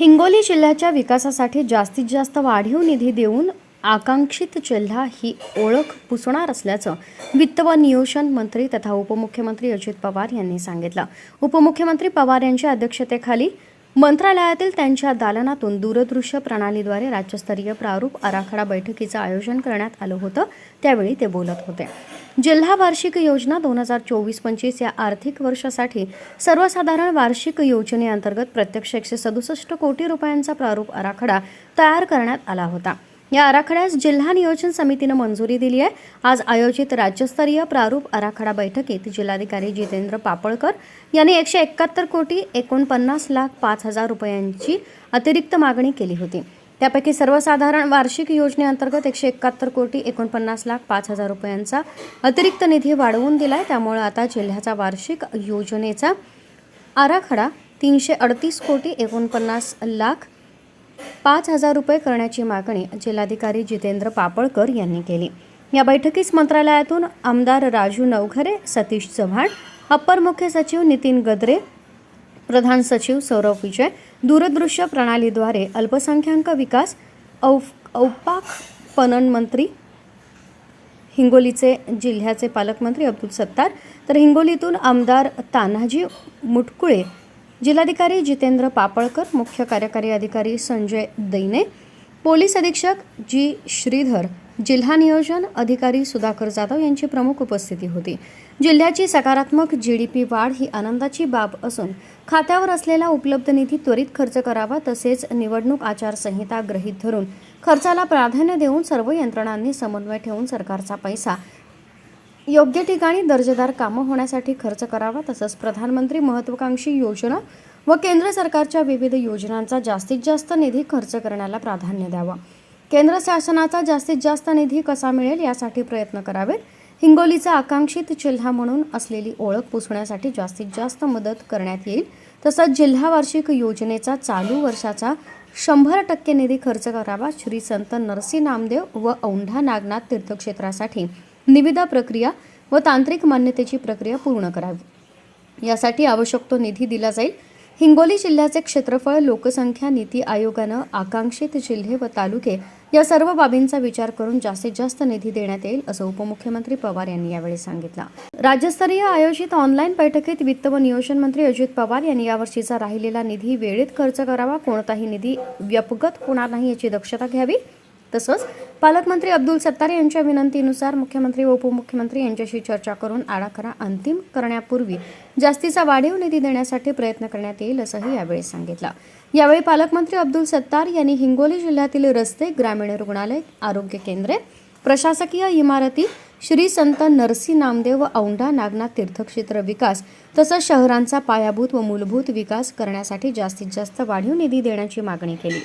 हिंगोली जिल्ह्याच्या विकासासाठी जास्तीत जास्त वाढीव निधी देऊन आकांक्षित जिल्हा ही ओळख पुसणार असल्याचं वित्त व नियोजन मंत्री तथा उपमुख्यमंत्री अजित पवार यांनी सांगितलं. उपमुख्यमंत्री पवार यांच्या अध्यक्षतेखाली मंत्रालयातील त्यांच्या दालनातून दूरदृश्य प्रणालीद्वारे राज्यस्तरीय प्रारूप आराखडा बैठकीचं आयोजन करण्यात आलं होतं त्यावेळी ते बोलत होते. जिल्हा वार्षिक योजना दोन हजार चोवीस पंचवीस या आर्थिक वर्षासाठी सर्वसाधारण वार्षिक योजनेअंतर्गत प्रत्यक्ष एकशे सदुसष्ट कोटी रुपयांचा प्रारूप आराखडा तयार करण्यात आला होता. या आराखड्यास जिल्हा नियोजन समितीनं मंजुरी दिली आहे. आज आयोजित राज्यस्तरीय प्रारूप आराखडा बैठकीत जिल्हाधिकारी जितेंद्र पापळकर यांनी एकशे एकाहत्तर कोटी एकोणपन्नास लाख पाच हजार रुपयांची अतिरिक्त मागणी केली होती. त्यापैकी सर्वसाधारण वार्षिक योजनेअंतर्गत एकशे एकाहत्तर कोटी एकोणपन्नास लाख पाच हजार रुपयांचा अतिरिक्त निधी वाढवून दिला आहे त्यामुळे आता जिल्ह्याचा वार्षिक योजनेचा आराखडा तीनशे अडतीस कोटी एकोणपन्नास लाख पाच हजार रुपये करण्याची मागणी जिल्हाधिकारी जितेंद्र पापळकर यांनी केली. या बैठकीस मंत्रालयातून आमदार राजू नवघरे सतीश चव्हाण अप्पर मुख्य सचिव नितीन गद्रे प्रधान सचिव सौरव विजय दूरदृश्य प्रणालीद्वारे अल्पसंख्याक विकास औफ औपाक पणन मंत्री हिंगोलीचे जिल्ह्याचे पालकमंत्री अब्दुल सत्तार तर हिंगोलीतून आमदार तान्हाजी मुटकुळे जिल्हाधिकारी जितेंद्र पापळकर मुख्य कार्यकारी अधिकारी संजय दैने पोलीस अधीक्षक जी श्रीधर जिल्हा नियोजन अधिकारी सुधाकर जाधव यांची प्रमुख उपस्थिती होती. जिल्ह्याची सकारात्मक जी डी पी वाढ ही आनंदाची बाब असून खात्यावर असलेला उपलब्ध निधी त्वरित खर्च करावा तसेच निवडणूक आचारसंहिता गृहीत धरून खर्चाला प्राधान्य देऊन सर्व यंत्रणांनी समन्वय ठेवून सरकारचा पैसा योग्य ठिकाणी दर्जेदार कामं होण्यासाठी खर्च करावा तसंच प्रधानमंत्री महत्वाकांक्षी योजना व केंद्र सरकारच्या विविध योजनांचा जास्तीत जास्त निधी खर्च करण्याला प्राधान्य द्यावा. केंद्र शासनाचा जास्तीत जास्त निधी कसा मिळेल यासाठी प्रयत्न करावेत. हिंगोलीचा आकांक्षित जिल्हा म्हणून असलेली ओळख पुसण्यासाठी जास्तीत जास्त मदत करण्यात येईल. तसंच जिल्हा वार्षिक योजनेचा चालू वर्षाचा शंभर टक्के निधी खर्च करावा श्री संत नरसी नामदेव व औंढा नागनाथ तीर्थक्षेत्रासाठी निविदा प्रक्रिया व तांत्रिक मान्यतेची प्रक्रिया पूर्ण करावी. यासाठी आवश्यक तो निधी दिला जाईल. हिंगोली जिल्ह्याचे क्षेत्रफळ लोकसंख्या नीती आयोगानं आकांक्षित जिल्हे व तालुके या सर्व बाबींचा विचार करून जास्तीत जास्त निधी देण्यात येईल असं उपमुख्यमंत्री पवार यांनी यावेळी सांगितलं. राज्यस्तरीय आयोजित ऑनलाईन बैठकीत वित्त व नियोजन मंत्री अजित पवार यांनी यावर्षीचा राहिलेला निधी वेळेत खर्च करावा कोणताही निधी व्यपगत होणार नाही याची दक्षता घ्यावी तसंच पालकमंत्री अब्दुल सत्तार यांच्या विनंतीनुसार मुख्यमंत्री व उपमुख्यमंत्री यांच्याशी चर्चा करून आराखडा अंतिम करण्यापूर्वी जास्तीचा वाढीव निधी देण्यासाठी प्रयत्न करण्यात येईल असंही यावेळी सांगितलं. यावेळी पालकमंत्री अब्दुल सत्तार यांनी हिंगोली जिल्ह्यातील रस्ते ग्रामीण रुग्णालय आरोग्य केंद्रे प्रशासकीय इमारती श्री संत नरसी नामदेव व औंढा नागनाथ तीर्थक्षेत्र विकास तसंच शहरांचा पायाभूत व मूलभूत विकास करण्यासाठी जास्तीत जास्त वाढीव निधी देण्याची मागणी केली.